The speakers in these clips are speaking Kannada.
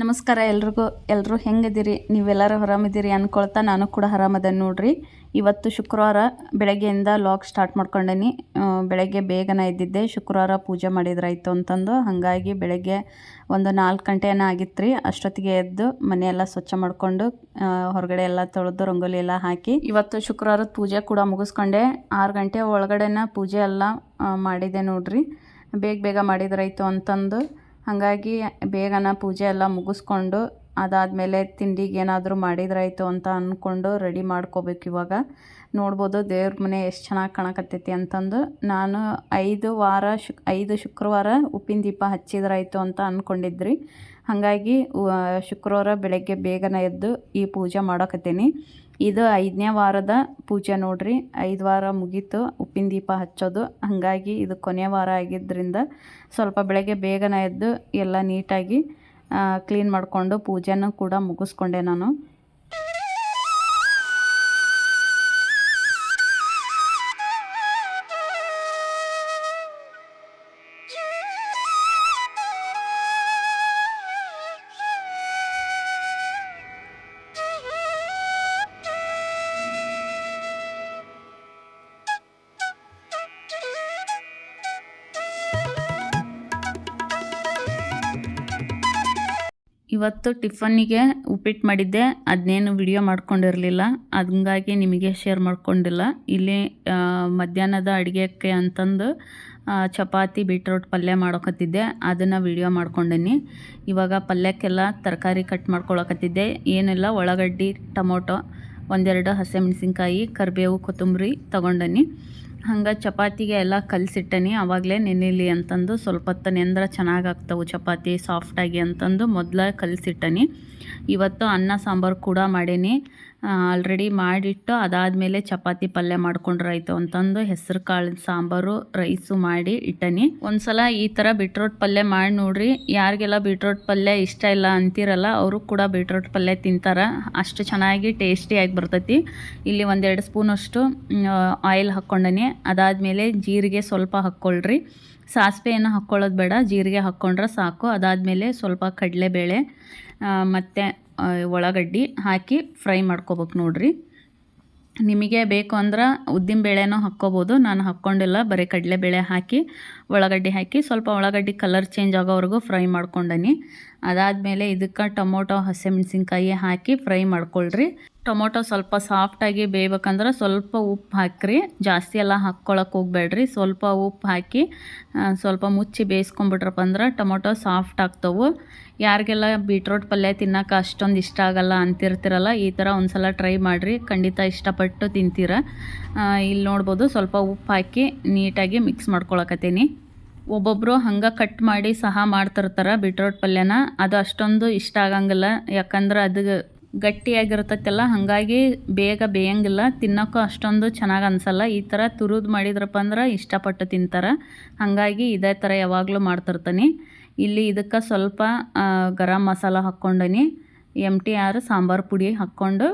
ನಮಸ್ಕಾರ ಎಲ್ರಿಗೂ. ಎಲ್ಲರೂ ಹೆಂಗದಿರಿ ನೀವೆಲ್ಲರೂ ಆರಾಮಿದ್ದೀರಿ ಅಂದ್ಕೊಳ್ತಾ ನಾನು ಕೂಡ ಆರಾಮದ ನೋಡ್ರಿ. ಇವತ್ತು ಶುಕ್ರವಾರ ಬೆಳಗ್ಗೆಯಿಂದ ಲಾಗ್ ಸ್ಟಾರ್ಟ್ ಮಾಡ್ಕೊಂಡೇನಿ. ಬೆಳಗ್ಗೆ ಬೇಗನೆ ಇದ್ದಿದ್ದೆ ಶುಕ್ರವಾರ ಪೂಜೆ ಮಾಡಿದ್ರಾಯ್ತು ಅಂತಂದು. ಹಾಗಾಗಿ ಬೆಳಗ್ಗೆ ಒಂದು ನಾಲ್ಕು ಗಂಟೆ ಏನೋ ಆಗಿತ್ತು ರೀ ಅಷ್ಟೊತ್ತಿಗೆ ಎದ್ದು ಮನೆಯೆಲ್ಲ ಸ್ವಚ್ಛ ಮಾಡಿಕೊಂಡು ಹೊರಗಡೆ ಎಲ್ಲ ತೊಳೆದು ರಂಗೋಲಿ ಎಲ್ಲ ಹಾಕಿ ಇವತ್ತು ಶುಕ್ರವಾರದ ಪೂಜೆ ಕೂಡ ಮುಗಿಸ್ಕೊಂಡೆ. ಆರು ಗಂಟೆ ಒಳಗಡೆನ ಪೂಜೆ ಎಲ್ಲ ಮಾಡಿದೆ ನೋಡ್ರಿ. ಬೇಗ ಬೇಗ ಮಾಡಿದ್ರಾಯ್ತು ಅಂತಂದು. ಹಾಗಾಗಿ ಬೇಗನ ಪೂಜೆ ಎಲ್ಲ ಮುಗಿಸ್ಕೊಂಡು ಅದಾದಮೇಲೆ ತಿಂಡಿಗೆ ಏನಾದರೂ ಮಾಡಿದ್ರಾಯಿತು ಅಂತ ಅಂದ್ಕೊಂಡು ರೆಡಿ ಮಾಡ್ಕೋಬೇಕು ಇವಾಗ. ನೋಡ್ಬೋದು ದೇವ್ರ ಮನೆ ಎಷ್ಟು ಚೆನ್ನಾಗಿ ಕಾಣಕತ್ತೈತಿ ಅಂತಂದು. ನಾನು ಐದು ವಾರ ಶುಕ್ ಐದು ಶುಕ್ರವಾರ ಉಪ್ಪಿನ ದೀಪ ಹಚ್ಚಿದ್ರಾಯಿತು ಅಂತ ಅಂದ್ಕೊಂಡಿದ್ರಿ ಹಾಗಾಗಿ ಶುಕ್ರವಾರ ಬೆಳಗ್ಗೆ ಬೇಗನೆ ಎದ್ದು ಈ ಪೂಜೆ ಮಾಡಕತ್ತೀನಿ. ಇದು ಐದನೇ ವಾರದ ಪೂಜೆ ನೋಡ್ರಿ. ಐದು ವಾರ ಮುಗೀತು, ಉಪ್ಪಿನ ದೀಪ ಹಚ್ಚೋದು. ಹಾಗಾಗಿ ಇದು ಕೊನೆಯ ವಾರ ಆಗಿದ್ದರಿಂದ ಸ್ವಲ್ಪ ಬೆಳಗ್ಗೆ ಬೇಗನೆ ಎದ್ದು ಎಲ್ಲ ನೀಟಾಗಿ ಕ್ಲೀನ್ ಮಾಡಿಕೊಂಡು ಪೂಜೆನೂ ಕೂಡ ಮುಗಿಸ್ಕೊಂಡೆ ನಾನು. ಇವತ್ತು ಟಿಫನ್ನಿಗೆ ಉಪ್ಪಿಟ್ಟು ಮಾಡಿದ್ದೆ. ಅದನ್ನೇನು ವಿಡಿಯೋ ಮಾಡ್ಕೊಂಡಿರಲಿಲ್ಲ. ಹಂಗಾಗಿ ನಿಮಗೆ ಶೇರ್ ಮಾಡ್ಕೊಂಡಿಲ್ಲ. ಇಲ್ಲಿ ಮಧ್ಯಾಹ್ನದ ಅಡುಗೆಗೆ ಅಂತಂದು ಚಪಾತಿ ಬೀಟ್ರೋಟ್ ಪಲ್ಯ ಮಾಡೋಕತ್ತಿದ್ದೆ. ಅದನ್ನು ವಿಡಿಯೋ ಮಾಡ್ಕೊಂಡೀನಿ. ಇವಾಗ ಪಲ್ಯಕ್ಕೆಲ್ಲ ತರಕಾರಿ ಕಟ್ ಮಾಡ್ಕೊಳಕತ್ತಿದ್ದೆ. ಏನಿಲ್ಲ ಉಳ್ಳಾಗಡ್ಡಿ ಟೊಮೊಟೊ, ಒಂದೆರಡು ಹಸಿಮೆಣ್ಸಿನ್ಕಾಯಿ, ಕರಿಬೇವು, ಕೊತ್ತಂಬರಿ ತೊಗೊಂಡನಿ. ಹಂಗೆ ಚಪಾತಿಗೆ ಎಲ್ಲ ಕಲಸಿಟ್ಟನಿ ಆವಾಗಲೇ ನೆನೆಲಿ ಅಂತಂದು ಸ್ವಲ್ಪ ಹೊತ್ತು ನೆಂದ್ರೆ ಚೆನ್ನಾಗಿ ಆಗ್ತವೆ ಚಪಾತಿ ಸಾಫ್ಟಾಗಿ ಅಂತಂದು ಮೊದಲೇ ಕಲಸಿಟ್ಟನಿ. ಇವತ್ತು ಅನ್ನ ಸಾಂಬಾರು ಕೂಡ ಮಾಡೀನಿ. ಆಲ್ರೆಡಿ ಮಾಡಿಟ್ಟು ಅದಾದಮೇಲೆ ಚಪಾತಿ ಪಲ್ಯ ಮಾಡ್ಕೊಂಡ್ರಾಯ್ತು ಅಂತಂದು ಹೆಸರು ಕಾಳಿನ ಸಾಂಬಾರು ರೈಸು ಮಾಡಿ ಇಟ್ಟನಿ. ಒಂದ್ಸಲ ಈ ಥರ ಬೀಟ್ರೋಟ್ ಪಲ್ಯ ಮಾಡಿ ನೋಡ್ರಿ. ಯಾರಿಗೆಲ್ಲ ಬೀಟ್ರೋಟ್ ಪಲ್ಯ ಇಷ್ಟ ಇಲ್ಲ ಅಂತಿರಲ್ಲ, ಅವರು ಕೂಡ ಬೀಟ್ರೋಟ್ ಪಲ್ಯ ತಿಂತಾರೆ. ಅಷ್ಟು ಚೆನ್ನಾಗಿ ಟೇಸ್ಟಿಯಾಗಿ ಬರ್ತೈತಿ. ಇಲ್ಲಿ ಒಂದೆರಡು ಸ್ಪೂನಷ್ಟು ಆಯಿಲ್ ಹಾಕ್ಕೊಂಡನಿ. ಅದಾದಮೇಲೆ ಜೀರಿಗೆ ಸ್ವಲ್ಪ ಹಾಕ್ಕೊಳ್ರಿ. ಸಾಸಿವೆ ಏನು ಹಾಕ್ಕೊಳ್ಳೋದು ಬೇಡ, ಜೀರಿಗೆ ಹಾಕ್ಕೊಂಡ್ರೆ ಸಾಕು. ಅದಾದಮೇಲೆ ಸ್ವಲ್ಪ ಕಡಲೆಬೇಳೆ ಮತ್ತು ಉಳ್ಳಾಗಡ್ಡಿ ಹಾಕಿ ಫ್ರೈ ಮಾಡ್ಕೋಬೇಕು ನೋಡ್ರಿ. ನಿಮಗೆ ಬೇಕು ಅಂದ್ರೆ ಉದ್ದಿನಬೇಳೆನೂ ಹಾಕ್ಕೋಬೋದು. ನಾನು ಹಾಕ್ಕೊಂಡಿಲ್ಲ, ಬರೀ ಕಡಲೆಬೇಳೆ ಹಾಕಿ ಉಳ್ಳಾಗಡ್ಡಿ ಹಾಕಿ, ಸ್ವಲ್ಪ ಉಳ್ಳಾಗಡ್ಡಿ ಕಲರ್ ಚೇಂಜ್ ಆಗೋವರೆಗೂ ಫ್ರೈ ಮಾಡ್ಕೊಂಡನಿ. ಅದಾದಮೇಲೆ ಇದಕ್ಕೆ ಟೊಮೊಟೊ, ಹಸಿಮೆಣ್ಸಿನ್ಕಾಯಿ ಹಾಕಿ ಫ್ರೈ ಮಾಡ್ಕೊಳ್ರಿ. ಟೊಮೊಟೊ ಸ್ವಲ್ಪ ಸಾಫ್ಟಾಗಿ ಬೇಯ್ಬೇಕಂದ್ರೆ ಸ್ವಲ್ಪ ಉಪ್ಪು ಹಾಕ್ರಿ. ಜಾಸ್ತಿ ಎಲ್ಲ ಹಾಕ್ಕೊಳಕ್ಕೆ ಹೋಗ್ಬೇಡ್ರಿ. ಸ್ವಲ್ಪ ಉಪ್ಪು ಹಾಕಿ ಸ್ವಲ್ಪ ಮುಚ್ಚಿ ಬೇಯಿಸ್ಕೊಂಬಿಟ್ರಪ್ಪ ಅಂದ್ರೆ ಟೊಮೊಟೊ ಸಾಫ್ಟ್ ಆಗ್ತವೆ. ಯಾರಿಗೆಲ್ಲ ಬೀಟ್ರೋಟ್ ಪಲ್ಯ ತಿನ್ನೋಕೆ ಅಷ್ಟೊಂದು ಇಷ್ಟ ಆಗಲ್ಲ ಅಂತಿರ್ತಿರಲ್ಲ, ಈ ಥರ ಒಂದ್ಸಲ ಟ್ರೈ ಮಾಡಿರಿ. ಖಂಡಿತ ಇಷ್ಟಪಟ್ಟು ತಿಂತೀರ. ಇಲ್ಲಿ ನೋಡ್ಬೋದು ಸ್ವಲ್ಪ ಉಪ್ಪು ಹಾಕಿ ನೀಟಾಗಿ ಮಿಕ್ಸ್ ಮಾಡ್ಕೊಳಕತ್ತೀನಿ. ಒಬ್ಬೊಬ್ಬರು ಹಂಗೆ ಕಟ್ ಮಾಡಿ ಸಹ ಮಾಡ್ತಿರ್ತಾರೆ ಬೀಟ್ರೋಟ್ ಪಲ್ಯನ. ಅದು ಅಷ್ಟೊಂದು ಇಷ್ಟ ಆಗಂಗಿಲ್ಲ. ಯಾಕಂದ್ರೆ ಅದು ಗಟ್ಟಿಯಾಗಿರ್ತೈತಲ್ಲ, ಹಾಗಾಗಿ ಬೇಗ ಬೇಯಂಗಿಲ್ಲ. ತಿನ್ನೋಕ್ಕೂ ಅಷ್ಟೊಂದು ಚೆನ್ನಾಗಿ ಅನಿಸಲ್ಲ. ಈ ಥರ ತುರಿದು ಮಾಡಿದ್ರಪ್ಪ ಅಂದ್ರೆ ಇಷ್ಟಪಟ್ಟು ತಿಂತಾರೆ. ಹಾಗಾಗಿ ಇದೇ ಥರ ಯಾವಾಗಲೂ ಮಾಡ್ತಿರ್ತೀನಿ. ಇಲ್ಲಿ ಇದಕ್ಕೆ ಸ್ವಲ್ಪ ಗರಂ ಮಸಾಲ ಹಾಕ್ಕೊಂಡಿನಿ. ಎಂ ಟಿ ಆರ್ ಸಾಂಬಾರು ಪುಡಿ ಹಾಕ್ಕೊಂಡು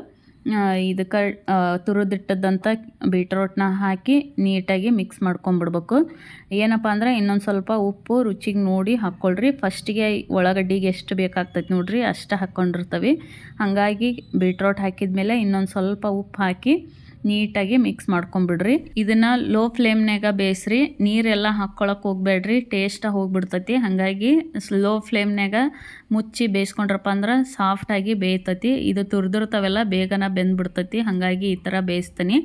ಇದಕ್ಕೆ ತುರಿದಿಟ್ಟದಂಥ ಬೀಟ್ರೋಟ್ನ ಹಾಕಿ ನೀಟಾಗಿ ಮಿಕ್ಸ್ ಮಾಡ್ಕೊಂಬಿಡ್ಬೇಕು. ಏನಪ್ಪ ಅಂದರೆ ಇನ್ನೊಂದು ಸ್ವಲ್ಪ ಉಪ್ಪು ರುಚಿಗೆ ನೋಡಿ ಹಾಕ್ಕೊಳ್ರಿ. ಫಸ್ಟಿಗೆ ಉಳ್ಳಾಗಡ್ಡಿಗೆ ಎಷ್ಟು ಬೇಕಾಗ್ತೈತೆ ನೋಡ್ರಿ ಅಷ್ಟು ಹಾಕ್ಕೊಂಡಿರ್ತವೆ ಹಾಗಾಗಿ ಬೀಟ್ರೋಟ್ ಹಾಕಿದ್ಮೇಲೆ ಇನ್ನೊಂದು ಸ್ವಲ್ಪ ಉಪ್ಪು ಹಾಕಿ ನೀಟಾಗಿ ಮಿಕ್ಸ್ ಮಾಡ್ಕೊಂಬಿಡ್ರಿ ಇದನ್ನ ಲೋ ಫ್ಲೇಮ್ನಾಗ ಬೇಯಿಸ್ರಿ. ನೀರೆಲ್ಲ ಹಾಕ್ಕೊಳಕ್ಕೆ ಹೋಗ್ಬೇಡ್ರಿ. ಟೇಸ್ಟ್ ಹೋಗ್ಬಿಡ್ತೈತಿ. ಹಾಗಾಗಿ ಸ್ಲೋ ಫ್ಲೇಮ್ನಾಗ ಮುಚ್ಚಿ ಬೇಯಿಸ್ಕೊಂಡ್ರಪ್ಪ ಅಂದ್ರೆ ಸಾಫ್ಟಾಗಿ ಬೇಯ್ತತಿ. ಇದು ತುರಿದಿರ್ತಾವೆಲ್ಲ ಬೇಗನ ಬೆಂದ್ಬಿಡ್ತೈತಿ. ಹಾಗಾಗಿ ಈ ಥರ ಬೇಯಿಸ್ತೀನಿ.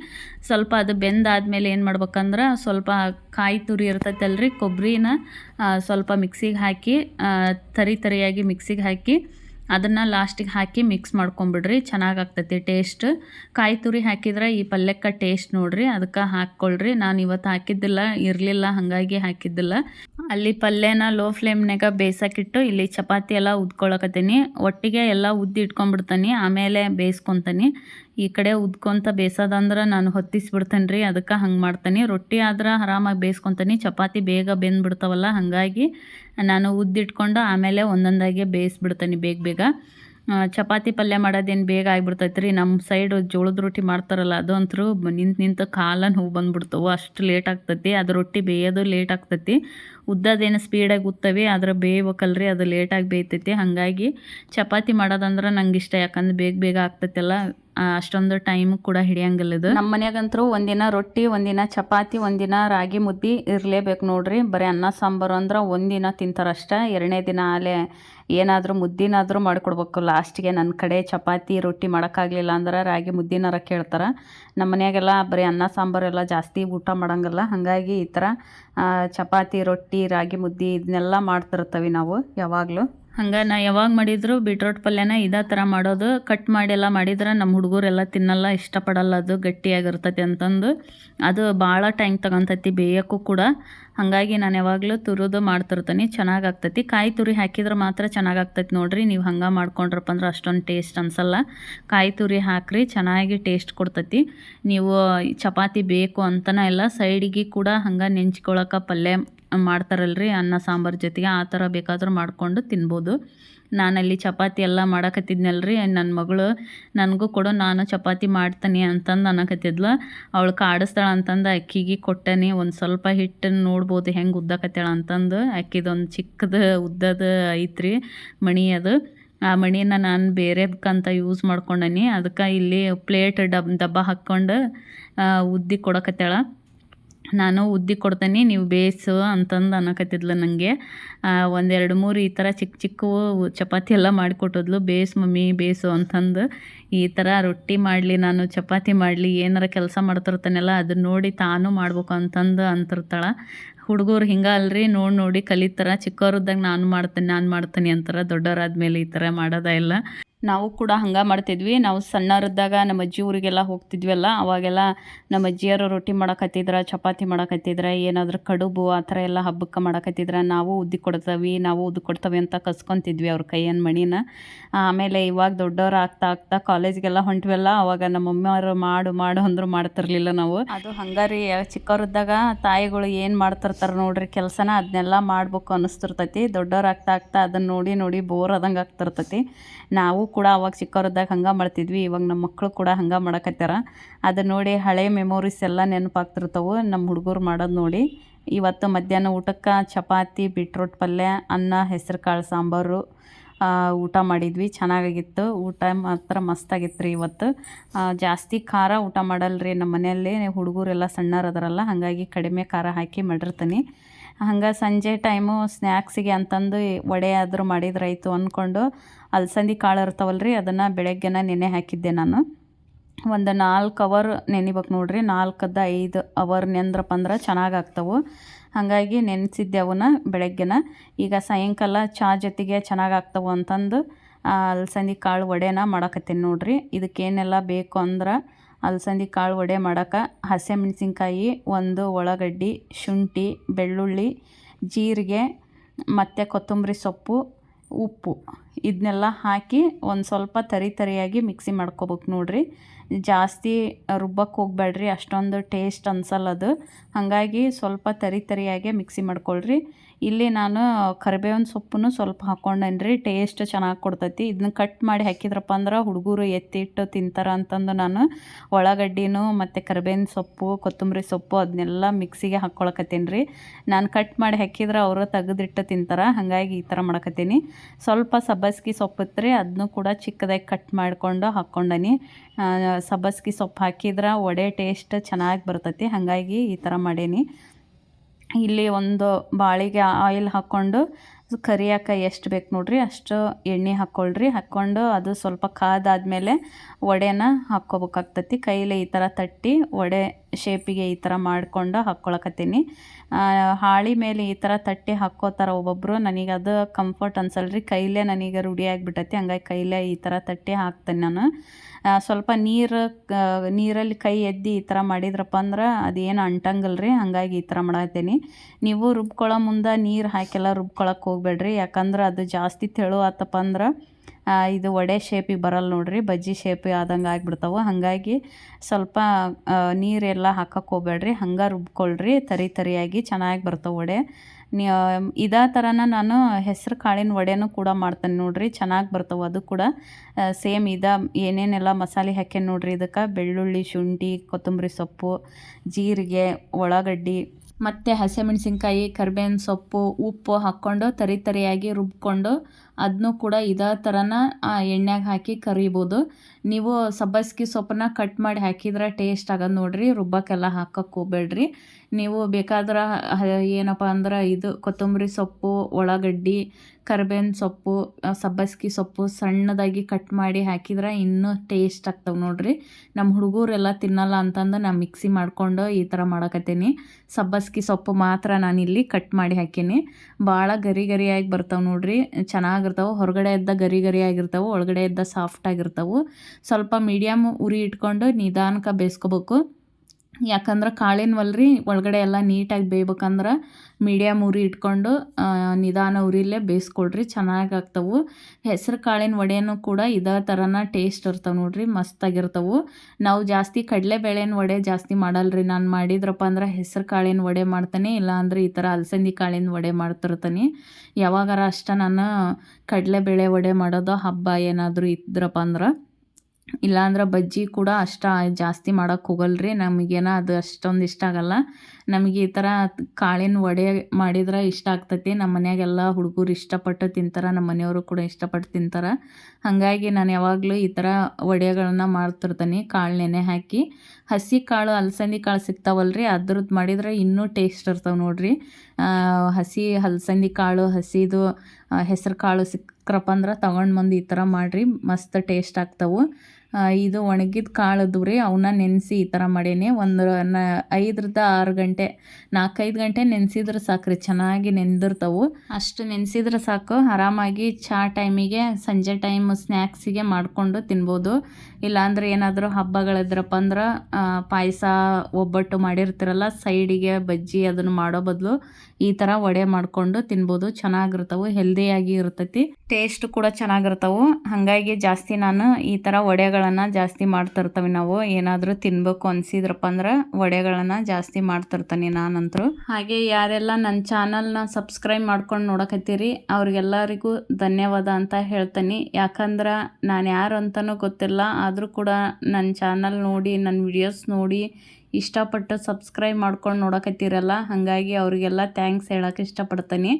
ಸ್ವಲ್ಪ ಅದು ಬೆಂದಾದ್ಮೇಲೆ ಏನು ಮಾಡ್ಬೇಕಂದ್ರೆ ಸ್ವಲ್ಪ ಕಾಯಿ ತುರಿ ಇರ್ತೈತಲ್ರಿ ಕೊಬ್ಬರಿನ ಸ್ವಲ್ಪ ಮಿಕ್ಸಿಗೆ ಹಾಕಿ ತರಿ ತರಿಯಾಗಿ ಮಿಕ್ಸಿಗೆ ಹಾಕಿ ಅದನ್ನು ಲಾಸ್ಟಿಗೆ ಹಾಕಿ ಮಿಕ್ಸ್ ಮಾಡ್ಕೊಂಬಿಡ್ರಿ ಚೆನ್ನಾಗಿ ಆಗ್ತೈತಿ ಟೇಸ್ಟ್ ಕಾಯಿ ತುರಿ ಹಾಕಿದ್ರೆ ಈ ಪಲ್ಯಕ್ಕೆ ಟೇಸ್ಟ್ ನೋಡ್ರಿ, ಅದಕ್ಕೆ ಹಾಕ್ಕೊಳ್ರಿ. ನಾನು ಇವತ್ತು ಹಾಕಿದ್ದಿಲ್ಲ, ಇರಲಿಲ್ಲ, ಹಾಗಾಗಿ ಹಾಕಿದ್ದಿಲ್ಲ. ಅಲ್ಲಿ ಪಲ್ಯನ ಲೋ ಫ್ಲೇಮ್ನಾಗ ಬೇಯಿಸೋಕ್ಕಿಟ್ಟು ಇಲ್ಲಿ ಚಪಾತಿ ಎಲ್ಲ ಉದ್ಕೊಳಕತ್ತೀನಿ. ಒಟ್ಟಿಗೆ ಎಲ್ಲ ಉದ್ದಿ ಇಟ್ಕೊಂಡ್ಬಿಡ್ತೀನಿ ಆಮೇಲೆ ಬೇಯಿಸ್ಕೊತೀನಿ. ಈ ಕಡೆ ಉದ್ಕೊಂತ ಬೇಯಿಸೋದಂದ್ರೆ ನಾನು ಹೊತ್ತಿಸ್ಬಿಡ್ತೇನೆ ರೀ ಅದಕ್ಕೆ ಹಂಗೆ ಮಾಡ್ತೀನಿ. ರೊಟ್ಟಿ ಆದ್ರೆ ಆರಾಮಾಗಿ ಬೇಯಿಸ್ಕೊತೀನಿ ಚಪಾತಿ ಬೇಗ ಬೆಂದ್ಬಿಡ್ತಾವಲ್ಲ, ಹಾಗಾಗಿ ನಾನು ಉದ್ದಿಟ್ಕೊಂಡು ಆಮೇಲೆ ಒಂದೊಂದಾಗೆ ಬೇಯಿಸ್ಬಿಡ್ತೀನಿ ಬೇಗ ಬೇಗ. ಚಪಾತಿ ಪಲ್ಯ ಮಾಡೋದೇನು ಬೇಗ ಆಗಿಬಿಡ್ತೈತೆ ರೀ ನಮ್ಮ ಸೈಡು ಜೋಳದ ರೊಟ್ಟಿ ಮಾಡ್ತಾರಲ್ಲ ಅದು ಅಂತರೂ ನಿಂತು ನಿಂತು ಕಾಲನ್ನು ನೋವು ಬಂದ್ಬಿಡ್ತವೆ. ಅಷ್ಟು ಲೇಟ್ ಆಗ್ತೈತಿ, ಅದು ರೊಟ್ಟಿ ಬೇಯೋದು ಲೇಟ್ ಆಗ್ತೈತಿ. ಉದ್ದದೇನು ಸ್ಪೀಡಾಗಿ ಉತ್ತವೆ, ಆದ್ರೆ ಬೇಯ್ಬೇಕಲ್ರಿ ಅದು ಲೇಟಾಗಿ ಬೇಯ್ತೈತಿ. ಹಾಗಾಗಿ ಚಪಾತಿ ಮಾಡೋದಂದ್ರೆ ನಂಗೆ ಇಷ್ಟ, ಯಾಕಂದ್ರೆ ಬೇಗ ಬೇಗ ಆಗ್ತೈತಲ್ಲ. ಅಷ್ಟೊಂದು ಟೈಮ್ ಕೂಡ ಹಿಡಿಯಂಗಿಲ್ಲ ಇದು. ನಮ್ಮ ಮನ್ಯಾಗಂತರೂ ಒಂದಿನ ರೊಟ್ಟಿ, ಒಂದಿನ ಚಪಾತಿ, ಒಂದಿನ ರಾಗಿ ಮುದ್ದೆ ಇರಲೇಬೇಕು ನೋಡ್ರಿ. ಬರೀ ಅನ್ನ, ಸಾಂಬಾರು ಅಂದ್ರೆ ಒಂದಿನ ತಿಂತಾರಷ್ಟೇ ಎರಡನೇ ದಿನ ಅಲ್ಲೇ ಏನಾದರೂ ಮುದ್ದಿನಾದರೂ ಮಾಡಿಕೊಡ್ಬೇಕು. ಲಾಸ್ಟಿಗೆ ನನ್ನ ಕಡೆ ಚಪಾತಿ, ರೊಟ್ಟಿ ಮಾಡೋಕ್ಕಾಗಲಿಲ್ಲ ಅಂದ್ರೆ ರಾಗಿ ಮುದ್ದಿನಾರ ಕೇಳ್ತಾರೆ. ನಮ್ಮ ಮನೆಯಾಗೆಲ್ಲ ಬರೀ ಅನ್ನ, ಸಾಂಬಾರು ಎಲ್ಲ ಜಾಸ್ತಿ ಊಟ ಮಾಡೋಂಗಿಲ್ಲ. ಹಾಗಾಗಿ ಈ ಥರ ಚಪಾತಿ, ರೊಟ್ಟಿ, ರಾಗಿ ಮುದ್ದೆ ಇದನ್ನೆಲ್ಲ ಮಾಡ್ತಿರ್ತವೆ ನಾವು ಯಾವಾಗಲೂ. ಹಂಗೆ ನಾ ಯಾವಾಗ ಮಾಡಿದ್ರು ಬೀಟ್ರೋಟ್ ಪಲ್ಯನ ಇದೇ ಥರ ಮಾಡೋದು. ಕಟ್ ಮಾಡಿ ಎಲ್ಲ ಮಾಡಿದ್ರೆ ನಮ್ಮ ಹುಡುಗರೆಲ್ಲ ತಿನ್ನಲ್ಲ, ಇಷ್ಟಪಡಲ್ಲ, ಅದು ಗಟ್ಟಿಯಾಗಿರ್ತೈತಿ ಅಂತಂದು. ಅದು ಭಾಳ ಟೈಮ್ ತಗೊಂತೈತಿ ಬೇಯೋಕ್ಕೂ ಕೂಡ. ಹಾಗಾಗಿ ನಾನು ಯಾವಾಗಲೂ ತುರಿದು ಮಾಡ್ತಿರ್ತೀನಿ, ಚೆನ್ನಾಗಿ ಆಗ್ತೈತಿ. ಕಾಯಿ ತುರಿ ಹಾಕಿದ್ರೆ ಮಾತ್ರ ಚೆನ್ನಾಗಿ ನೋಡಿರಿ ನೋಡ್ರಿ. ನೀವು ಹಂಗೆ ಮಾಡ್ಕೊಂಡ್ರಪ್ಪ ಅಂದ್ರೆ ಅಷ್ಟೊಂದು ಟೇಸ್ಟ್ ಅನಿಸಲ್ಲ. ಕಾಯಿ ತುರಿ ಹಾಕ್ರಿ, ಚೆನ್ನಾಗಿ ಟೇಸ್ಟ್ ಕೊಡ್ತೈತಿ. ನೀವು ಚಪಾತಿ ಬೇಕು ಅಂತನೇ ಇಲ್ಲ ಸೈಡಿಗೆ ಕೂಡ ಹಂಗೆ ನೆಂಚ್ಕೊಳಕ್ಕೆ ಪಲ್ಯ ಮಾಡ್ತಾರಲ್ರಿ, ಅನ್ನ, ಸಾಂಬಾರು ಜೊತೆಗೆ ಆ ಥರ ಬೇಕಾದರೂ ಮಾಡಿಕೊಂಡು ತಿನ್ಬೋದು. ನಾನಲ್ಲಿ ಚಪಾತಿ ಎಲ್ಲ ಮಾಡಕತ್ತಿದ್ನಲ್ರಿ ನನ್ನ ಮಗಳು ನನಗೂ ಕೊಡು, ನಾನು ಚಪಾತಿ ಮಾಡ್ತೀನಿ ಅಂತಂದು ಅನ್ನಕತ್ತಿದ್ಲು. ಅವಳು ಕಾಡಿಸ್ತಾಳ ಅಂತಂದು ಅಕ್ಕಿಗೆ ಕೊಟ್ಟನಿ, ಒಂದು ಸ್ವಲ್ಪ ಹಿಟ್ಟನ್ನು ನೋಡ್ಬೋದು ಹೆಂಗೆ ಉದ್ದಕತ್ತಾಳ ಅಂತಂದು. ಅಕ್ಕಿದೊಂದು ಚಿಕ್ಕದು ಉದ್ದದ ಐತ್ರಿ ಮಣಿ ಅದು. ಆ ಮಣಿನ ನಾನು ಬೇರೆದಕ್ಕಂತ ಯೂಸ್ ಮಾಡ್ಕೊಂಡನಿ. ಅದಕ್ಕೆ ಇಲ್ಲಿ ಪ್ಲೇಟ್ ಡಬ್, ಡಬ್ಬ ಹಾಕ್ಕೊಂಡು ಉದ್ದಿ ಕೊಡಕತ್ತಾಳ. ನಾನು ಉದ್ದಿ ಕೊಡ್ತೇನೆ, ನೀವು ಬೇಯಿಸು ಅಂತಂದು ಅನ್ನಕತ್ತಿದ್ಲು ನನಗೆ ಒಂದೆರಡು ಮೂರು ಈ ಥರ ಚಿಕ್ಕ ಚಿಕ್ಕವು ಚಪಾತಿ ಎಲ್ಲ ಮಾಡಿಕೊಟ್ಟಿದ್ಲು. ಬೇಯಿಸು ಮಮ್ಮಿ, ಬೇಯಿಸು ಅಂತಂದು ಈ ಥರ ರೊಟ್ಟಿ ಮಾಡಲಿ, ನಾನು ಚಪಾತಿ ಮಾಡಲಿ, ಏನಾರ ಕೆಲಸ ಮಾಡ್ತಿರ್ತಾನಲ್ಲ ಅದನ್ನ ನೋಡಿ ತಾನು ಮಾಡ್ಬೇಕು ಅಂತಂದು ಅಂತಿರ್ತಾಳೆ. ಹುಡುಗರು ಹಿಂಗೆ ಅಲ್ರಿ, ನೋಡಿ ನೋಡಿ ಕಲಿತಾರ. ಚಿಕ್ಕವ್ರದ್ದಾಗ ನಾನು ಮಾಡ್ತೇನೆ, ನಾನು ಮಾಡ್ತೀನಿ ಅಂತಾರೆ. ದೊಡ್ಡವರಾದ್ಮೇಲೆ ಈ ಥರ ಮಾಡೋದ ಇಲ್ಲ. ನಾವು ಕೂಡ ಹಂಗೆ ಮಾಡ್ತಿದ್ವಿ. ನಾವು ಸಣ್ಣವರಿದ್ದಾಗ ನಮ್ಮ ಅಜ್ಜಿ ಊರಿಗೆಲ್ಲ ಹೋಗ್ತಿದ್ವಲ್ಲ, ಅವಾಗೆಲ್ಲ ನಮ್ಮ ಅಜ್ಜಿಯರು ರೊಟ್ಟಿ ಮಾಡಕತ್ತಿದ್ರ, ಚಪಾತಿ ಮಾಡಕತ್ತಿದ್ರ, ಏನಾದರೂ ಕಡುಬು ಆ ಥರ ಎಲ್ಲ ಹಬ್ಬಕ್ಕೆ ಮಾಡಕತ್ತಿದ್ರ. ನಾವು ಉದ್ದಿ ಕೊಡ್ತೇವೆ, ನಾವು ಉದ್ದು ಕೊಡ್ತೇವೆ ಅಂತ ಕಸ್ಕೊತಿದ್ವಿ ಅವ್ರ ಕೈಯನ್ ಮಣಿನ. ಆಮೇಲೆ ಇವಾಗ ದೊಡ್ಡವ್ರು ಆಗ್ತಾ ಆಗ್ತಾ ಕಾಲೇಜ್ಗೆಲ್ಲ ಹೊಂಟ್ವಲ್ಲ, ಅವಾಗ ನಮ್ಮ ಮಮ್ಮಿಯವರು ಮಾಡು ಮಾಡು ಅಂದ್ರು ಮಾಡ್ತಿರ್ಲಿಲ್ಲ ನಾವು. ಅದು ಹಂಗಾರಿ ಚಿಕ್ಕವರಿದ್ದಾಗ ತಾಯಿಗಳು ಏನು ಮಾಡ್ತಿರ್ತಾರೆ ನೋಡ್ರಿ, ಕೆಲಸನ ಅದನ್ನೆಲ್ಲ ಮಾಡ್ಬೇಕು ಅನ್ನಿಸ್ತಿರ್ತೈತಿ ದೊಡ್ಡವ್ರು ಆಗ್ತಾ ಆಗ್ತಾ ಅದನ್ನ ನೋಡಿ ನೋಡಿ ಬೋರ್ ಆದಂಗೆ ಆಗ್ತಿರ್ತೈತಿ. ನಾವು ಕೂಡ ಅವಾಗ ಚಿಕ್ಕವ್ರದ್ದಾಗ ಹಂಗೆ ಮಾಡ್ತಿದ್ವಿ. ಇವಾಗ ನಮ್ಮ ಮಕ್ಕಳು ಕೂಡ ಹಂಗೆ ಮಾಡಕತ್ತಾರ ಅದು ನೋಡಿ ಹಳೆ ಮೆಮೊರೀಸ್ ಎಲ್ಲ ನೆನಪಾಗ್ತಿರ್ತವೆ. ನಮ್ಮ ಹುಡುಗರು ಮಾಡೋದು ನೋಡಿ. ಇವತ್ತು ಮಧ್ಯಾಹ್ನ ಊಟಕ್ಕೆ ಚಪಾತಿ ಬೀಟ್ರೋಟ್ ಪಲ್ಯ, ಅನ್ನ, ಹೆಸರು ಕಾಳು ಸಾಂಬಾರು ಊಟ ಮಾಡಿದ್ವಿ. ಚೆನ್ನಾಗಾಗಿತ್ತು. ಊಟ ಮಾತ್ರ ಮಸ್ತಾಗಿತ್ತು ರೀ ಇವತ್ತು ಜಾಸ್ತಿ ಖಾರ ಊಟ ಮಾಡಲ್ಲ ರೀ ನಮ್ಮ ಮನೆಯಲ್ಲಿ. ಹುಡುಗರೆಲ್ಲ ಸಣ್ಣರು ಅದರಲ್ಲ, ಹಾಗಾಗಿ ಕಡಿಮೆ ಖಾರ ಹಾಕಿ ಮಾಡಿರ್ತೀನಿ. ಹಂಗೆ ಸಂಜೆ ಟೈಮು ಸ್ನ್ಯಾಕ್ಸಿಗೆ ಅಂತಂದು ವಡೆ ಆದರೂ ಮಾಡಿದ್ರಾಯಿತು ಅಂದ್ಕೊಂಡು ಅಲಸಂದಿ ಕಾಳು ಇರ್ತಾವಲ್ರಿ ಅದನ್ನು ಬೆಳಗ್ಗೆನ ನೆನೆ ಹಾಕಿದ್ದೆ ನಾನು. ಒಂದು ನಾಲ್ಕು ಅವರ್ ನೆನಿಬೇಕು ನೋಡ್ರಿ, ನಾಲ್ಕದ ಐದು ಅವರ್ ನೆಂದ್ರಪ್ಪ ಅಂದ್ರೆ ಚೆನ್ನಾಗಿ ಆಗ್ತವೆ. ಹಾಗಾಗಿ ನೆನೆಸಿದ್ದೆ ಅವನ್ನ ಬೆಳಗ್ಗೆನ. ಈಗ ಸಾಯಂಕಾಲ ಚಹಾ ಜೊತೆಗೆ ಚೆನ್ನಾಗಿ ಆಗ್ತವೆ ಅಂತಂದು ಅಲಸಂದಿ ಕಾಳು ವಡೆನ ಮಾಡಕತ್ತೀನಿ ನೋಡ್ರಿ. ಇದಕ್ಕೇನೆಲ್ಲ ಬೇಕು ಅಂದ್ರೆ ಅಲಸಂದಿ ಕಾಳು ವಡೆ ಮಾಡೋಕೆ ಹಸಿಮೆಣ್ಸಿನ್ಕಾಯಿ ಒಂದು ಉಳ್ಳಾಗಡ್ಡಿ ಶುಂಠಿ ಬೆಳ್ಳುಳ್ಳಿ ಜೀರಿಗೆ ಮತ್ತು ಕೊತ್ತಂಬರಿ ಸೊಪ್ಪು ಉಪ್ಪು. ಇದನ್ನೆಲ್ಲ ಹಾಕಿ ಒಂದು ಸ್ವಲ್ಪ ತರಿ ತರಿಯಾಗಿ ಮಿಕ್ಸಿ ಮಾಡ್ಕೊಬೇಕು ನೋಡ್ರಿ. ಜಾಸ್ತಿ ರುಬ್ಬಕ್ಕೆ ಹೋಗ್ಬೇಡ್ರಿ, ಅಷ್ಟೊಂದು ಟೇಸ್ಟ್ ಅನ್ಸಲ್ಲ ಅದು. ಹಾಗಾಗಿ ಸ್ವಲ್ಪ ತರಿ ತರಿಯಾಗೆ ಮಿಕ್ಸಿ ಮಾಡ್ಕೊಳ್ರಿ. ಇಲ್ಲಿ ನಾನು ಕರಿಬೇವಿನ ಸೊಪ್ಪನ್ನು ಸ್ವಲ್ಪ ಹಾಕ್ಕೊಂಡೇನಿ ರೀ ಟೇಸ್ಟ್ ಚೆನ್ನಾಗಿ ಕೊಡ್ತೈತಿ. ಇದನ್ನ ಕಟ್ ಮಾಡಿ ಹಾಕಿದ್ರಪ್ಪ ಅಂದ್ರೆ ಹುಡುಗರು ಎತ್ತಿಟ್ಟು ತಿಂತಾರ ಅಂತಂದು ನಾನು ಉಳ್ಳಾಗಡ್ಡಿನೂ ಮತ್ತು ಕರಿಬೇವಿನ ಸೊಪ್ಪು, ಕೊತ್ತಂಬರಿ ಸೊಪ್ಪು ಅದನ್ನೆಲ್ಲ ಮಿಕ್ಸಿಗೆ ಹಾಕ್ಕೊಳಕತ್ತೀನಿ ರೀ. ನಾನು ಕಟ್ ಮಾಡಿ ಹಾಕಿದ್ರೆ ಅವರು ತೆಗೆದಿಟ್ಟು ತಿಂತಾರೆ, ಹಾಗಾಗಿ ಈ ಥರ ಮಾಡಕತ್ತೀನಿ. ಸ್ವಲ್ಪ ಸಬ್ಬಸ್ಗಿ ಸೊಪ್ಪು ಇತ್ತು ರೀ ಅದನ್ನು ಕೂಡ ಚಿಕ್ಕದಾಗಿ ಕಟ್ ಮಾಡಿಕೊಂಡು ಹಾಕ್ಕೊಂಡನಿ. ಸಬ್ಬಸ್ಗೆ ಸೊಪ್ಪು ಹಾಕಿದ್ರೆ ವಡೆ ಟೇಸ್ಟ್ ಚೆನ್ನಾಗಿ ಬರ್ತೈತಿ, ಹಾಗಾಗಿ ಈ ಥರ ಮಾಡೀನಿ. ಇಲ್ಲಿ ಒಂದು ಬಾಳಿಗೆ ಆಯಿಲ್ ಹಾಕ್ಕೊಂಡು ಕರಿಯಾಕ ಎಷ್ಟು ಬೇಕು ನೋಡ್ರಿ, ಅಷ್ಟು ಎಣ್ಣೆ ಹಾಕ್ಕೊಳ್ರಿ ಹಾಕ್ಕೊಂಡು ಅದು ಸ್ವಲ್ಪ ಕಾದಾದಮೇಲೆ ವಡೆನ ಹಾಕ್ಕೋಬೇಕಾಗ್ತತಿ. ಕೈಲಿ ಈ ಥರ ತಟ್ಟಿ ವಡೆ ಶೇಪಿಗೆ ಈ ಥರ ಮಾಡ್ಕೊಂಡು ಹಾಕ್ಕೊಳಕತ್ತೀನಿ. ಹಾಳಿ ಮೇಲೆ ಈ ಥರ ತಟ್ಟೆ ಹಾಕ್ಕೋತಾರ ಒಬ್ಬೊಬ್ಬರು ನನಗೆ ಅದು ಕಂಫರ್ಟ್ ಅನ್ಸಲ್ರಿ. ಕೈಲೇ ನನಗೆ ರೂಢಿ ಆಗಿಬಿಟ್ಟೈತಿ. ಹಂಗಾಗಿ ಕೈಲೇ ಈ ಥರ ತಟ್ಟೆ ಹಾಕ್ತೇನೆ ನಾನು. ಸ್ವಲ್ಪ ನೀರು ನೀರಲ್ಲಿ ಕೈ ಎದ್ದಿ ಈ ಥರ ಮಾಡಿದ್ರಪ್ಪ ಅಂದ್ರೆ ಅದೇನು ಅಂಟಂಗಲ್ರಿ. ಹಂಗಾಗಿ ಈ ಥರ ಮಾಡತ್ತೀನಿ ನೀವು ರುಬ್ಕೊಳ್ಳೋ ಮುಂದೆ ನೀರು ಹಾಕೆಲ್ಲ ರುಬ್ಕೊಳಕ್ಕೆ ಹೋಗ್ಬೇಡ್ರಿ. ಯಾಕಂದ್ರೆ ಅದು ಜಾಸ್ತಿ ತೆಳು ಆತಪ್ಪ ಅಂದ್ರೆ ಇದು ವಡೆ ಶೇಪಿಗೆ ಬರಲ್ಲ ನೋಡ್ರಿ, ಬಜ್ಜಿ ಶೇಪ್ ಆದಂಗೆ ಆಗಿಬಿಡ್ತಾವೆ. ಹಾಗಾಗಿ ಸ್ವಲ್ಪ ನೀರೆಲ್ಲ ಹಾಕಕ್ಕೆ ಹೋಗ್ಬೇಡ್ರಿ, ಹಂಗೆ ರುಬ್ಕೊಳ್ರಿ, ತರಿ ತರಿಯಾಗಿ ಚೆನ್ನಾಗಿ ಬರ್ತಾವೆ ವಡೆ. ಇದೇ ಥರನ ನಾನು ಹೆಸರು ಕಾಳಿನ ವಡೆನೂ ಕೂಡ ಮಾಡ್ತೇನೆ ನೋಡ್ರಿ, ಚೆನ್ನಾಗಿ ಬರ್ತಾವೆ ಅದು ಕೂಡ. ಸೇಮ್ ಇದ, ಏನೇನೆಲ್ಲ ಮಸಾಲೆ ಹಾಕ್ಯನ್ ನೋಡ್ರಿ ಇದಕ್ಕೆ, ಬೆಳ್ಳುಳ್ಳಿ, ಶುಂಠಿ, ಕೊತ್ತಂಬರಿ ಸೊಪ್ಪು, ಜೀರಿಗೆ, ಉಳ್ಳಾಗಡ್ಡಿ, ಮತ್ತು ಹಸಿಮೆಣಸಿನ್ಕಾಯಿ, ಕರಿಬೇವಿನ ಸೊಪ್ಪು, ಉಪ್ಪು ಹಾಕ್ಕೊಂಡು ತರಿ ತರಿಯಾಗಿ ರುಬ್ಕೊಂಡು ಅದನ್ನೂ ಕೂಡ ಇದೇ ಥರನ ಎಣ್ಣೆಗೆ ಹಾಕಿ ಕರಿಬೋದು. ನೀವು ಸಬ್ಬಸ್ಗೆ ಸೊಪ್ಪನ್ನ ಕಟ್ ಮಾಡಿ ಹಾಕಿದ್ರೆ ಟೇಸ್ಟ್ ಆಗೋದು ನೋಡಿರಿ, ರುಬ್ಬಕ್ಕೆಲ್ಲ ಹಾಕಕ್ಕೆ ಹೋಗ್ಬೇಡ್ರಿ. ನೀವು ಬೇಕಾದ್ರೆ ಏನಪ್ಪ ಅಂದ್ರೆ ಇದು ಕೊತ್ತಂಬರಿ ಸೊಪ್ಪು ಉಳ್ಳಾಗಡ್ಡಿ ಕರಿಬೇವಿನ ಸೊಪ್ಪು ಸಬ್ಬಸ್ಗೆ ಸೊಪ್ಪು ಸಣ್ಣದಾಗಿ ಕಟ್ ಮಾಡಿ ಹಾಕಿದ್ರೆ ಇನ್ನೂ ಟೇಸ್ಟ್ ಆಗ್ತವೆ ನೋಡ್ರಿ. ನಮ್ಮ ಹುಡುಗರೆಲ್ಲ ತಿನ್ನಲ್ಲ ಅಂತಂದು ನಾನು ಮಿಕ್ಸಿ ಮಾಡಿಕೊಂಡು ಈ ಥರ ಮಾಡಕತ್ತೀನಿ. ಸಬ್ಬಸ್ಗೆ ಸೊಪ್ಪು ಮಾತ್ರ ನಾನಿಲ್ಲಿ ಕಟ್ ಮಾಡಿ ಹಾಕೀನಿ. ಭಾಳ ಗರಿ ಗರಿಯಾಗಿ ಬರ್ತಾವೆ ನೋಡ್ರಿ. ಚೆನ್ನಾಗಿರ್ತಾವೆ. ಹೊರಗಡೆ ಇದ್ದ ಗರಿ ಗರಿ ಆಗಿರ್ತಾವೆ ಒಳಗಡೆ ಇದ್ದ ಸಾಫ್ಟ್ ಆಗಿರ್ತಾವೆ. ಸ್ವಲ್ಪ ಮೀಡಿಯಮ್ ಉರಿ ಇಟ್ಕೊಂಡು ನಿಧಾನಕ್ಕೆ ಬೇಯಿಸ್ಕೋಬೇಕು. ಯಾಕಂದ್ರೆ ಕಾಳಿನ ಒಲ್ರಿ ಒಳಗಡೆ ಎಲ್ಲ ನೀಟಾಗಿ ಬೇಯ್ಬೇಕಂದ್ರೆ ಮೀಡಿಯಮ್ ಉರಿ ಇಟ್ಕೊಂಡು ನಿಧಾನ ಉರಿಲೇ ಬೇಯಿಸ್ಕೊಳ್ರಿ ಚೆನ್ನಾಗಿ ಆಗ್ತವು. ಹೆಸ್ರು ಕಾಳಿನ ವಡೆನೂ ಕೂಡ ಇದೇ ಥರನ ಟೇಸ್ಟ್ ಇರ್ತವೆ ನೋಡಿರಿ, ಮಸ್ತಾಗಿರ್ತವೆ. ನಾವು ಜಾಸ್ತಿ ಕಡಲೆಬೇಳೆನ ವಡೆ ಜಾಸ್ತಿ ಮಾಡಲ್ರಿ, ನಾನು ಮಾಡಿದ್ರಪ್ಪ ಅಂದ್ರೆ ಹೆಸ್ರು ಕಾಳಿನ ವಡೆ ಮಾಡ್ತೇನೆ, ಇಲ್ಲಾಂದ್ರೆ ಈ ಥರ ಅಲಸಂದಿ ಕಾಳಿನ ವಡೆ ಮಾಡ್ತಿರ್ತೀನಿ. ಯಾವಾಗಾರ ಅಷ್ಟೇ ನಾನು ಕಡಲೆಬೇಳೆ ವಡೆ ಮಾಡೋದು ಹಬ್ಬ ಏನಾದರೂ ಇದ್ರಪ್ಪ ಅಂದ್ರೆ. ಇಲ್ಲಾಂದ್ರೆ ಬಜ್ಜಿ ಕೂಡ ಅಷ್ಟು ಜಾಸ್ತಿ ಮಾಡೋಕೆ ಹೋಗಲ್ರಿ. ನಮಗೇನೋ ಅದು ಅಷ್ಟೊಂದು ಇಷ್ಟ ಆಗಲ್ಲ. ನಮಗೆ ಈ ಥರ ಕಾಳಿನ ವಡೆ ಮಾಡಿದ್ರೆ ಇಷ್ಟ ಆಗ್ತೈತಿ. ನಮ್ಮ ಮನೆಯಾಗೆಲ್ಲ ಹುಡುಗರು ಇಷ್ಟಪಟ್ಟು ತಿಂತಾರೆ, ನಮ್ಮ ಮನೆಯವರು ಕೂಡ ಇಷ್ಟಪಟ್ಟು ತಿಂತಾರೆ. ಹಾಗಾಗಿ ನಾನು ಯಾವಾಗಲೂ ಈ ಥರ ವಡೆಗಳನ್ನ ಮಾಡ್ತಿರ್ತೀನಿ, ಕಾಳು ನೆನೆ ಹಾಕಿ. ಹಸಿ ಕಾಳು ಅಲಸಂದಿ ಕಾಳು ಸಿಗ್ತಾವಲ್ರಿ. ಅದ್ರದ್ದು ಮಾಡಿದ್ರೆ ಇನ್ನೂ ಟೇಸ್ಟ್ ಇರ್ತಾವೆ ನೋಡಿರಿ. ಹಸಿ ಅಲಸಂದಿ ಕಾಳು, ಹಸಿದು ಹೆಸರು ಕಾಳು ಸಿಕ್ಕ್ರಪ್ಪ ಅಂದ್ರೆ ತೊಗೊಂಡು ಬಂದು ಈ ಥರ ಮಾಡಿರಿ. ಮಸ್ತ್ ಟೇಸ್ಟ್ ಆಗ್ತವೆ. ಇದು ಒಣಗಿದ ಕಾಳದು ರೀ ಅವನ್ನ ನೆನೆಸಿ ಈ ಥರ ಮಾಡೀನಿ. ಒಂದು ನ ಐದರಿಂದ ಆರು ಗಂಟೆ, ನಾಲ್ಕೈದು ಗಂಟೆ ನೆನೆಸಿದ್ರೆ ಸಾಕು ರೀ, ಚೆನ್ನಾಗಿ ನೆನೆದಿರ್ತವು ಅಷ್ಟು ನೆನೆಸಿದ್ರೆ ಸಾಕು, ಆರಾಮಾಗಿ ಚಹಾ ಟೈಮಿಗೆ ಸಂಜೆ ಟೈಮ್ ಸ್ನ್ಯಾಕ್ಸಿಗೆ ಮಾಡಿಕೊಂಡು ತಿನ್ಬೋದು. ಇಲ್ಲಾಂದ್ರೆ ಏನಾದರೂ ಹಬ್ಬಗಳಿದ್ರಪ್ಪ ಅಂದ್ರೆ ಪಾಯಸ ಒಬ್ಬಟ್ಟು ಮಾಡಿರ್ತಿರಲ್ಲ, ಸೈಡಿಗೆ ಬಜ್ಜಿ ಅದನ್ನು ಮಾಡೋ ಬದಲು ಈ ಥರ ವಡೆ ಮಾಡಿಕೊಂಡು ತಿನ್ಬೋದು. ಚೆನ್ನಾಗಿರ್ತವೆ, ಹೆಲ್ದಿಯಾಗಿ ಇರ್ತೈತಿ. ಟೇಸ್ಟ್ ಕೂಡ ಚೆನ್ನಾಗಿರ್ತವೆ. ಹಾಗಾಗಿ ಜಾಸ್ತಿ ನಾನು ಈ ಥರ ವಡೆಗಳನ್ನು ಜಾಸ್ತಿ ಮಾಡ್ತಿರ್ತವೆ ನಾವು. ಏನಾದರೂ ತಿನ್ಬೇಕು ಅನ್ಸಿದ್ರಪ್ಪ ಅಂದ್ರೆ ವಡೆಗಳನ್ನು ಜಾಸ್ತಿ ಮಾಡ್ತಿರ್ತೀನಿ ನಾನಂತರೂ. ಹಾಗೆ ಯಾರೆಲ್ಲ ನನ್ನ ಚಾನಲ್ನ ಸಬ್ಸ್ಕ್ರೈಬ್ ಮಾಡ್ಕೊಂಡು ನೋಡಕತ್ತೀರಿ, ಅವ್ರಿಗೆಲ್ಲರಿಗೂ ಧನ್ಯವಾದ ಅಂತ ಹೇಳ್ತೀನಿ. ಯಾಕಂದ್ರೆ ನಾನು ಯಾರು ಅಂತಲೂ ಗೊತ್ತಿಲ್ಲ ಆದರೂ ಕೂಡ ನನ್ನ ಚಾನಲ್ ನೋಡಿ ನನ್ನ ವಿಡಿಯೋಸ್ ನೋಡಿ ಇಷ್ಟಪಟ್ಟು ಸಬ್ಸ್ಕ್ರೈಬ್ ಮಾಡ್ಕೊಂಡು ನೋಡಕತ್ತೀರಲ್ಲ, ಹಾಗಾಗಿ ಅವರಿಗೆಲ್ಲ ಥ್ಯಾಂಕ್ಸ್ ಹೇಳೋಕೆ ಇಷ್ಟಪಡ್ತೀನಿ.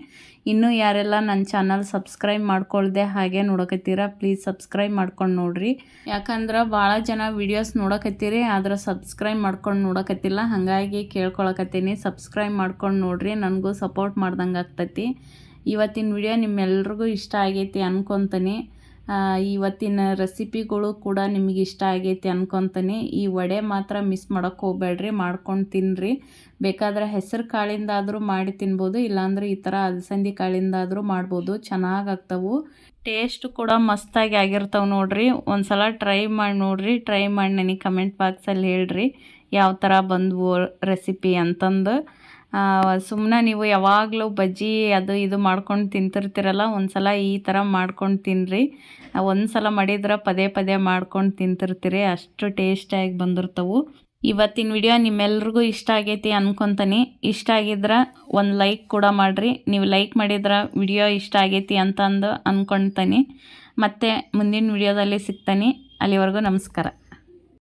ಇನ್ನೂ ಯಾರೆಲ್ಲ ನನ್ನ ಚಾನಲ್ ಸಬ್ಸ್ಕ್ರೈಬ್ ಮಾಡ್ಕೊಳ್ದೆ ಹಾಗೆ ನೋಡೋಕತ್ತೀರ ಪ್ಲೀಸ್ ಸಬ್ಸ್ಕ್ರೈಬ್ ಮಾಡ್ಕೊಂಡು ನೋಡ್ರಿ. ಯಾಕಂದ್ರೆ ಭಾಳ ಜನ ವೀಡಿಯೋಸ್ ನೋಡೋಕತ್ತೀರಿ, ಆದರೆ ಸಬ್ಸ್ಕ್ರೈಬ್ ಮಾಡ್ಕೊಂಡು ನೋಡಕತ್ತಿಲ್ಲ, ಹಾಗಾಗಿ ಕೇಳ್ಕೊಳಕತ್ತೀನಿ. ಸಬ್ಸ್ಕ್ರೈಬ್ ಮಾಡ್ಕೊಂಡು ನೋಡಿರಿ, ನನಗೂ ಸಪೋರ್ಟ್ ಮಾಡ್ದಂಗೆ ಆಗ್ತೈತಿ. ಇವತ್ತಿನ ವಿಡಿಯೋ ನಿಮ್ಮೆಲ್ರಿಗೂ ಇಷ್ಟ ಆಗೈತಿ ಅನ್ಕೊತೀನಿ. ಇವತ್ತಿನ ರೆಸಿಪಿಗಳು ಕೂಡ ನಿಮಗೆ ಇಷ್ಟ ಆಗೈತಿ ಅನ್ಕೊತೀನಿ. ಈ ವಡೆ ಮಾತ್ರ ಮಿಸ್ ಮಾಡೋಕ್ಕೆ ಹೋಗ್ಬೇಡ್ರಿ, ಮಾಡ್ಕೊಂಡು ತಿನ್ನಿರಿ ಬೇಕಾದ್ರೆ ಹೆಸರು ಕಾಳಿಂದಾದರೂ ಮಾಡಿ ತಿನ್ಬೋದು, ಇಲ್ಲಾಂದ್ರೆ ಈ ಥರ ಅಲಸಂದಿ ಕಾಳಿಂದಾದರೂ ಮಾಡ್ಬೋದು. ಚೆನ್ನಾಗಿ ಆಗ್ತವೆ. ಟೇಸ್ಟ್ ಕೂಡ ಮಸ್ತಾಗಿ ಆಗಿರ್ತಾವೆ ನೋಡಿರಿ. ಒಂದು ಸಲ ಟ್ರೈ ಮಾಡಿ ನೋಡಿರಿ. ಟ್ರೈ ಮಾಡಿ ನನಗೆ ಕಮೆಂಟ್ ಬಾಕ್ಸಲ್ಲಿ ಹೇಳ್ರಿ. ಯಾವ ಥರ ಬಂದವು ರೆಸಿಪಿ ಅಂತಂದು. ಸುಮ್ಮನೆ ನೀವು ಯಾವಾಗಲೂ ಬಜ್ಜಿ ಅದು ಇದು ಮಾಡ್ಕೊಂಡು ತಿಂತಿರ್ತೀರಲ್ಲ ಒಂದು ಸಲ ಈ ಥರ ಮಾಡ್ಕೊಂಡು ತಿನ್ನಿರಿ ಒಂದು ಸಲ ಮಾಡಿದ್ರೆ ಪದೇ ಪದೇ ಮಾಡ್ಕೊಂಡು ತಿಂತಿರ್ತೀರಿ, ಅಷ್ಟು ಟೇಸ್ಟಿಯಾಗಿ ಬಂದಿರ್ತವು. ಇವತ್ತಿನ ವಿಡಿಯೋ ನಿಮ್ಮೆಲ್ರಿಗೂ ಇಷ್ಟ ಆಗೈತಿ ಅನ್ಕೊತೀನಿ. ಇಷ್ಟ ಆಗಿದ್ರೆ ಒಂದು ಲೈಕ್ ಕೂಡ ಮಾಡಿರಿ. ನೀವು ಲೈಕ್ ಮಾಡಿದ್ರೆ ವಿಡಿಯೋ ಇಷ್ಟ ಆಗೈತಿ ಅಂತಂದು ಅಂದ್ಕೊಳ್ತೀನಿ ಮತ್ತು ಮುಂದಿನ ವಿಡಿಯೋದಲ್ಲಿ ಸಿಗ್ತಾನೆ. ಅಲ್ಲಿವರೆಗೂ ನಮಸ್ಕಾರ.